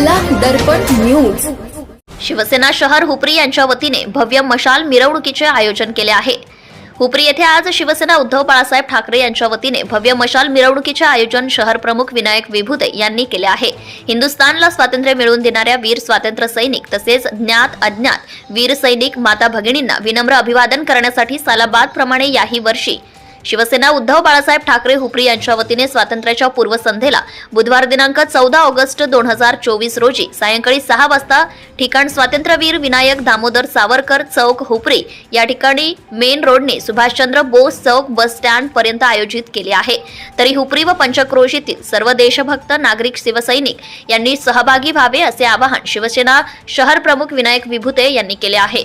दर्पण news. Shiv Sena शहर हुपरी यांच्या वतीने भव्य मशाल मिरवणुकीचे आयोजन केले आहे. हुपरी येथे आज शिवसेना उद्धव बाळासाहेब ठाकरे यांच्या वतीने भव्य मशाल मिरवणुकीचे आयोजन शहर प्रमुख विनायक विभुते यांनी केले आहे. हिंदुस्थानला स्वातंत्र्य मिळवून देणाऱ्या वीर स्वातंत्र्य सैनिक तसेच ज्ञात अज्ञात वीर सैनिक माता भगिनींना विनम्र अभिवादन करण्यासाठी सालाबाद प्रमाणे याही वर्षी शिवसेना उद्धव बाळासाहेब ठाकरे हुपरी यांच्या वतीने स्वातंत्र्याच्या पूर्वसंध्येला बुधवार दिनांक चौदा ऑगस्ट दोन हजार चोवीस रोजी सायंकाळी सहा वाजता ठिकाण स्वातंत्र्यवीर विनायक दामोदर सावरकर चौक हुपरी या ठिकाणी मेन रोडने सुभाषचंद्र बोस चौक बस स्टँड पर्यंत आयोजित केले आहे. तरी हुपरी व पंचक्रोशीतील सर्व देशभक्त नागरिक शिवसैनिक यांनी सहभागी व्हावे असे आवाहन शिवसेना शहर प्रमुख विनायक विभुते यांनी केले आहे.